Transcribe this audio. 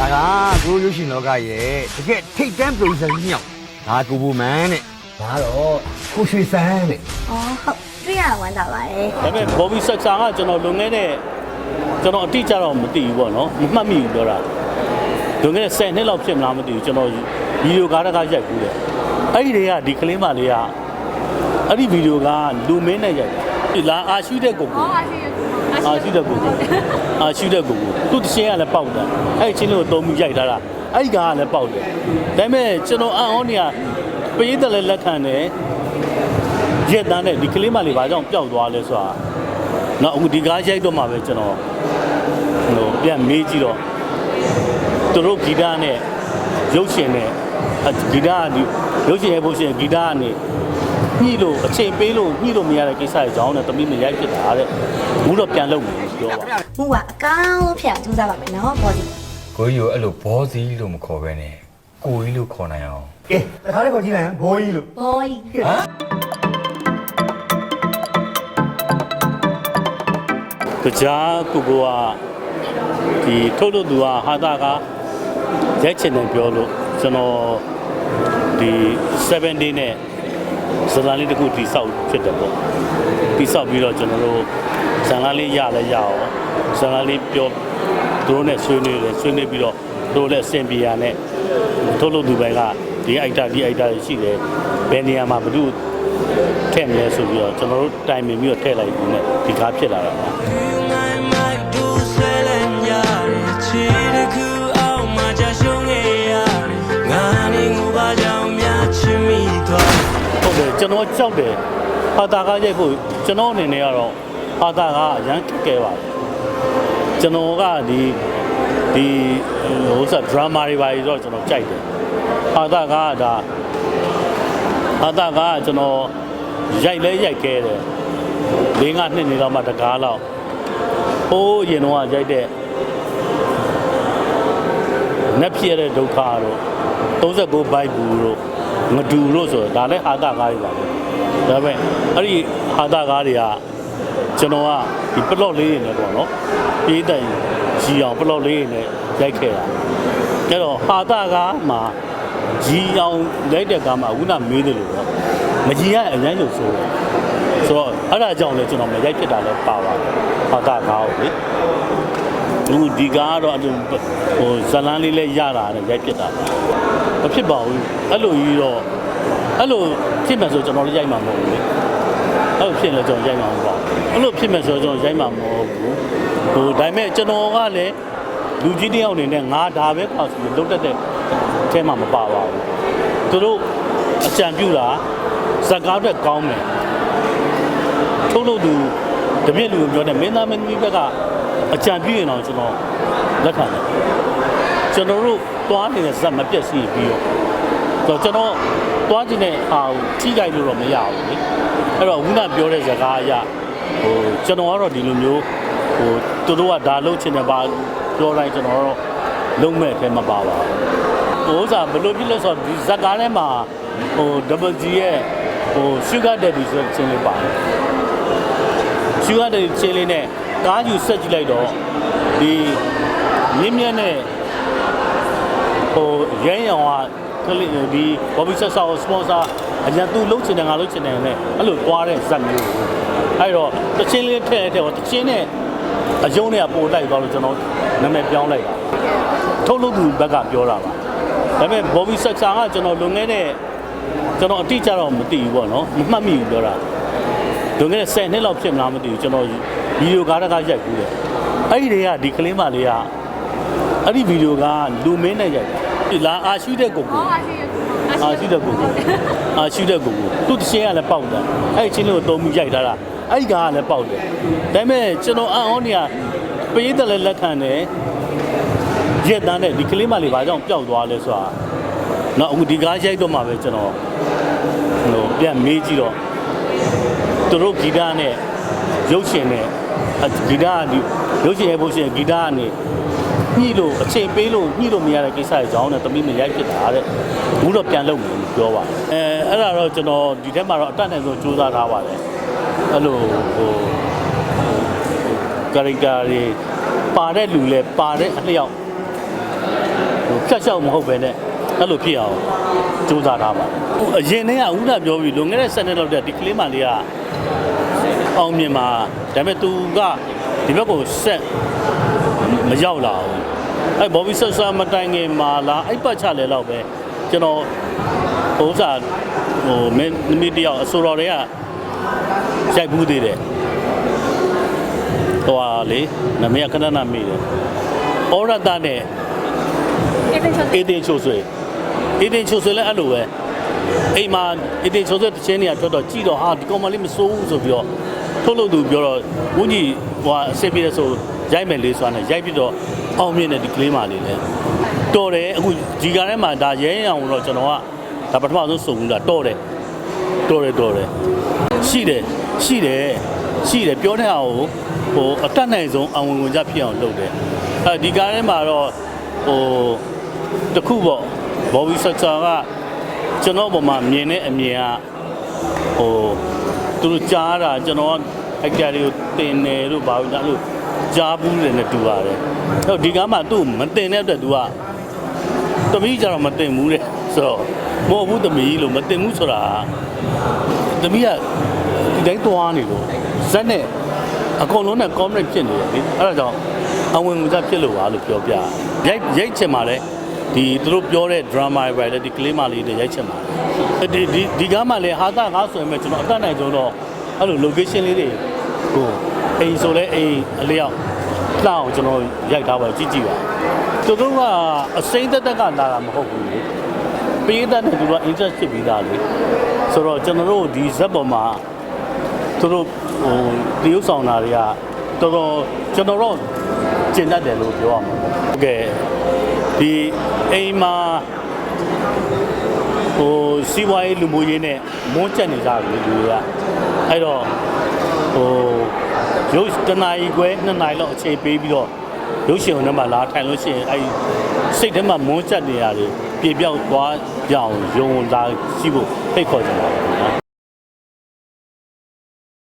ဒါကကိုရုပ်ရှင်လောကရဲ့တကယ်ထိတ်တန်း producer ကြီးမြောက်ဒါကိုဘူမန်တဲ့ဒါတော့ကိုရွှေစန်းတဲ့อ๋อဟုတ်တွေ့ရဝမ်းသာပါတယ်ဒါပေမဲ့ Bobby Sector ကကျွန်တော်လွန်ခဲ့တဲ့ကျွန်တော်အတိအကျတော့မသိဘူးပေါ့နော်မမှတ်မိဘူးပြောတာလွန်ခဲ့တဲ့10နှစ်လောက်ဖြစ်မလားမသိဘူးကျွန်တော်ဗီဒီယိုကားတကရိုက်ကူးတယ်အဲ့ဒီတွေကဒီကလေးမလေးကအဲ့ဒီဗီဒီယိုကလူမင်းနဲ့ရိုက်တာလာအာရှူတဲ့ကိုကို အာရှိ တဲ့ကိုကိုအာရှိတဲ့ကိုကိုသူ့တချင်းကလည်းပေါက်တယ်အဲ့ဒီချင်းလေးကိုသုံးပြီးရိုက်ထားတာအဲ့ဒီကားကလည်းပေါက်တယ်ဒါပေမဲ့ကျွန်တော်အံ့ဩနေရပေးတယ်လည်းလက်ခံတယ်ရက်တန်းနဲ့ဒီကလေးမလေးဘာကြောင့်ပျောက်သွားလဲဆိုတာနော်အခုဒီကားရိုက်တော့မှပဲကျွန်တော်ဟိုပြန်မေးကြည့်တော့သူတို့ဂီတနဲ့ရုပ်ရှင်နဲ့အဂီတကဒီရုပ်ရှင်ရဲ့ဘုရှင်ဂီတကနေ ညှိလို့အချိန်ပေးလို့ညှိလို့မရတဲ့ကိစ္စတွေကြောင့်နဲ့တမိမရိုက်ဖြစ်တာတဲ့ဘူးတော့ပြန်လုပ်မယ်ပြောပါမှုကအကောင်းဆုံးဖြစ်အောင်ကြိုးစားပါမယ်နော်ဘောဒီကိုကြီးကိုအဲ့လိုဘောစီလို့မခေါ်ပဲနဲ့ကိုကြီးလို့ခေါ်နိုင်အောင်ကဲတခါလေးခေါ်ကြည့်လိုက်ဟမ်ဘိုးကြီးလို့ဘောဒီဟမ်ကြားကိုကိုကဒီထုတ်လို့သူကဟာတာကရိုက်ချင်တယ်ပြောလို့ကျွန်တော်ဒီ7 day နဲ့ ဇာတ်လမ်းလေးတစ်ခုတိဆောက်ဖြစ်တယ်ပေါ့တိဆောက်ပြီးတော့ကျွန်တော်တို့ဇာတ်လမ်းလေးရလဲရအောင်ဇာတ်လမ်းလေးပြောသူတို့နဲ့ဆွေးနွေးတယ်ဆွေးနွေးပြီးတော့သူတို့လည်းအဆင်ပြေရနဲ့ထုတ်လို့သူပဲကဒီအိုက်တာဒီအိုက်တာရှိတယ်ဘယ်နေရာမှာဘယ်သူထည့်မလဲဆိုပြီးတော့ကျွန်တော်တို့တိုင်ပင်ပြီးတော့ထည့်လိုက်ပြီးနဲ့ဒီကားဖြစ်လာတာပါ ကျွန်တော်ကြောက်တယ်ဟာတာကရိုက်ဖို့ကျွန်တော်အနေနဲ့ကတော့ဟာတာကအရန်ခက်ခဲပါတယ်ကျွန်တော်ကဒီဒီဟိုဆက်ဒရာမာတွေပါပြီးတော့ကျွန်တော်ကြိုက်တယ်ဟာတာကဒါဟာတာကကျွန်တော်ရိုက်လဲရိုက်ခဲတယ်၄၅နှစ်နေတော့မှတကားလောက်ဟိုးရင်တော့ရိုက်တဲ့နက်ဖြစ်ရတဲ့ဒုက္ခတို့39ဘိုက်ဘူးတို့ ငဒူတို့ဆိုတော့ဒါလည်းဟာတာကားတွေပါပဲဒါပေမဲ့အဲ့ဒီဟာတာကားတွေကကျွန်တော်ကဒီပလော့လေးတွေနဲ့ပေါ့နော်ပြေးတိုင်ရီအောင်ပလော့လေးတွေနဲ့ရိုက်ခဲ့တာအဲ့တော့ဟာတာကားမှာရီအောင်ရိုက်တဲ့ကားမှာအခုနမေးတယ်လို့တော့မကြီးရအရင်လို့ဆိုတယ်ဆိုတော့အဲ့ဒါကြောင့်လည်းကျွန်တော်မရိုက်ဖြစ်တာလည်းပါပါတယ်ဟာတာကားကိုလေ လူဒီကားကတော့အဲ့လိုဟိုဇလန်းလေးလည်းရတာနဲ့ရိုက်ဖြစ်တာမဖြစ်ပါဘူးအဲ့လိုကြီးတော့အဲ့လိုဖြစ်မယ်ဆိုကျွန်တော်လည်းရိုက်မှာမဟုတ်ဘူးလေအဲ့လိုဖြစ်လဲကျွန်တော်ရိုက်မှာမဟုတ်ဘူးအဲ့လိုဖြစ်မယ်ဆိုကျွန်တော်ရိုက်မှာမဟုတ်ဘူးဟိုဒါပေမဲ့ကျွန်တော်ကလည်းလူကြီးတယောက်အနေနဲ့ငါဒါပဲပေါ့ဆိုလုတ်တက်တဲ့အဲမှာမပါပါဘူးသူတို့အကြံပြုတာဇက်ကားအတွက်ကောင်းမယ်ထုတ်လို့သူတပြည့်လူကိုပြောတယ်မင်းသားမင်းသမီးဘက်က အကြံပြုရင်တော့ကျွန်တော်လက်ခံတယ်ကျွန်တော်တို့သွားနေတဲ့ဇက်မပြတ်စီပြီးတော့ကျွန်တော်သွားခြင်းတဲ့အာကိုထိကြိုက်လို့တော့မရဘူးလေအဲ့တော့ခုနပြောတဲ့ဇကားအရဟိုကျွန်တော်ကတော့ဒီလိုမျိုးဟိုသူတို့ကဒါလုပ်ချင်တယ်ပါပြောတိုင်းကျွန်တော်တော့လုံးမဲ့ထဲမပါပါဘူးဟိုဥစားဘယ်လိုဖြစ်လဲဆိုတော့ဒီဇကားထဲမှာဟို double G ရဲ့ဟို sugar daddy ဆိုတဲ့ချင်းလေးပါတယ်ရှူရတဲ့ချင်းလေးနဲ့ ကားယူဆက်ကြည့်လိုက်တော့ဒီမြင်းမြတ်နဲ့ဟိုရမ်းရောင်ကကလေးဒီဘော်ဘီဆက်ဆောက်စပွန်ဆာအရင်သူလှုပ်ချင်တယ်ငါလှုပ်ချင်တယ်နဲ့အဲ့လိုသွားတဲ့ဇက်မျိုးအဲ့တော့တချင်းလေးထည့်ထည့်တော့တချင်းနဲ့အယုံနဲ့ပို့လိုက်သွားလို့ကျွန်တော်နာမည်ပြောင်းလိုက်တာထုတ်လို့သူဘက်ကပြောတာပါဒါပေမဲ့ဘော်ဘီဆက်ဆာကကျွန်တော်လွန်ခဲ့တဲ့ကျွန်တော်အတိအကျတော့မသိဘူးပေါ့နော်မမှတ်မိဘူးပြောတာ လွန်ခဲ့တဲ့10နှစ်လောက်ဖြစ်မလားမသိဘူးကျွန်တော်ဗီဒီယိုကားတကရိုက်ကူးတယ်အဲ့ဒီတွေကဒီကလေးမလေးကအဲ့ဒီဗီဒီယိုကလူမင်းနဲ့ရိုက်တာလာအာရှူတဲ့ကိုကိုအာရှူတဲ့ကိုကိုအာရှူတဲ့ကိုကိုသူ့တချင်းကလည်းပေါက်တယ်အဲ့ဒီချင်းလေးကိုသုံးပြီးရိုက်ထားတာအဲ့ဒီကားကလည်းပေါက်တယ်ဒါပေမဲ့ကျွန်တော်အံ့ဩနေရပေးတယ်လည်းလက်ခံတယ်ရက်တန်းနဲ့ဒီကလေးမလေးဘာကြောင့်ပျောက်သွားလဲဆိုတာနော်အခုဒီကားရိုက်တော့မှပဲကျွန်တော်ဟိုပြန်မေးကြည့်တော့ သူတို့ဂီတနဲ့ရုပ်ရှင်နဲ့အဂီတကဒီရုပ်ရှင်ရဲ့ဘုရှင်ဂီတကနေညှိလို့အချိန်ပေးလို့ညှိလို့မရတဲ့ကိစ္စတွေကြောင့်နဲ့တမိမရိုက်ဖြစ်တာတဲ့ဘူးတော့ပြန်လုပ်မယ်လို့ပြောပါတယ်အဲအဲ့ဒါတော့ကျွန်တော်ဒီထက်မှာတော့အတတ်နိုင်ဆုံးစူးစမ်းထားပါတယ်အဲ့လိုဟိုကာရက်တာတွေပါတဲ့လူလဲပါတဲ့အလျောက်ဖြတ်လျှောက်မဟုတ်ပဲနဲ့ အဲ့လိုဖြစ်အောင်စူးစမ်းထားပါဟိုအရင်တည်းကဦးနာပြောပြီးလွန်ခဲ့တဲ့7နှစ်လောက်တည်းဒီကလေးမလေးကအောင်မြင်မှာဒါပေမဲ့ तू ကဒီဘက်ကိုဆက်မရောက်လာဘူးအဲ့ဘော်ဘီဆက်ဆာမတိုင်ခင်မှာလာအဲ့ပတ်ချလဲတော့ပဲကျွန်တော်ဥစ္စာဟိုမင်းသမီးတယောက်အစိုးရတွေကရိုက်ဘူးသေးတယ်ဟိုဟာလေနမရခဏနာမိတယ်ဩရတနဲ့အေးတင်ချောအေးတင်ချိုဆွေ အေးတင်ချိုဆွေလည်းအဲ့လိုပဲအိမ်မှာအေးတင်ချိုဆွေတစ်ချင်းနေရထွက်တော့ကြည့်တော့ဟာဒီကောင်မလေးမစိုးဘူးဆိုပြီးတော့ထုတ်လို့သူပြောတော့ဝင်းကြီးဟိုအစစ်ပြေဆိုရိုက်မယ်လေးစွာနဲ့ရိုက်ပြီးတော့အောင်မြင်တဲ့ဒီကလေးမလေးလည်းတော်တယ်အခုဒီကားထဲမှာဒါရဲရအောင်တော့ကျွန်တော်ကဒါပထမဆုံးစုံဘူးလားတော်တယ်တော်တယ်တော်တယ်ရှိတယ်ရှိတယ်ရှိတယ်ပြောတဲ့အောင်ဟိုအတက်နိုင်ဆုံးအဝင်ဝင်ကြဖြစ်အောင်လုပ်တယ်အဲဒီကားထဲမှာတော့ဟိုတခုပေါ့ ဘော်ဘီဆက်ဆာကကျွန်တော်ပုံမှာမြင်တဲ့အမြင်ကဟိုသူတို့ကြားတာကျွန်တော်အိုက်တာတွေကိုတင်တယ်လို့ဘာလို့လဲလို့ကြားဘူးတယ်နဲ့တူပါတယ်။အဲ့တော့ဒီကားမှာသူ့မတင်တဲ့အတွက် तू ကတမီးကြတော့မတင်ဘူးတဲ့ဆိုတော့မဟုတ်ဘူးတမီးလို့မတင်ဘူးဆိုတာတမီးကဒီတိုင်းသွားနေလို့ဇက်နဲ့အကုန်လုံးနဲ့ comment ဖြစ်နေတယ်လေအဲ့ဒါကြောင့်အဝင်ဝင်စားဖြစ်လို့ပါလို့ပြောပြရိုက်ရိုက်ချင်ပါလေ ဒီသူတို့ပြောတဲ့ drama ပဲလေဒီကလေးမလေးတွေရိုက်ချင်ပါဒီဒီဒီကားမှလည်းဟာတာကားဆိုရင်ပဲကျွန်တော်အတတ်နိုင်ဆုံးတော့အဲ့လို location လေးတွေကိုအိမ်ဆိုလဲအိမ်အလျောက်လှအောင်ကျွန်တော်ရိုက်ထားပါကြည့်ကြည့်ပါသူတို့ကအစိမ့်သက်သက်ကလာတာမဟုတ်ဘူးလေပေးတဲ့နဲ့သူတို့က interest ဖြစ်ပြီးသားလေဆိုတော့ကျွန်တော်တို့ဒီဇက်ပေါ်မှာသူတို့ဟိုတရုပ်ဆောင်တာတွေကတော်တော်ကျွန်တော်တို့ကျင်တတ်တယ်လို့ပြောရမှာဟုတ်ကဲ့ ဒီအိမ်မှာဟိုစီးပွားရေးလူမှုရေးနဲ့မွန်းကျက်နေကြတယ်လူတွေကအဲ့တော့ဟိုရုပ်တနာရီခွဲနှစ်နာရီလောက်အချိန်ပေးပြီးတော့ရုပ်ရှင်ဝင်ထဲမှာလာထိုင်လို့ရှိရင်အဲ့ဒီစိတ်ထဲမှာမွန်းကျက်နေရတယ်ပြေပြောက်သွားကြအောင်ယုံလာရှိဖို့ဖိတ်ခေါ်ကြတာပါနော်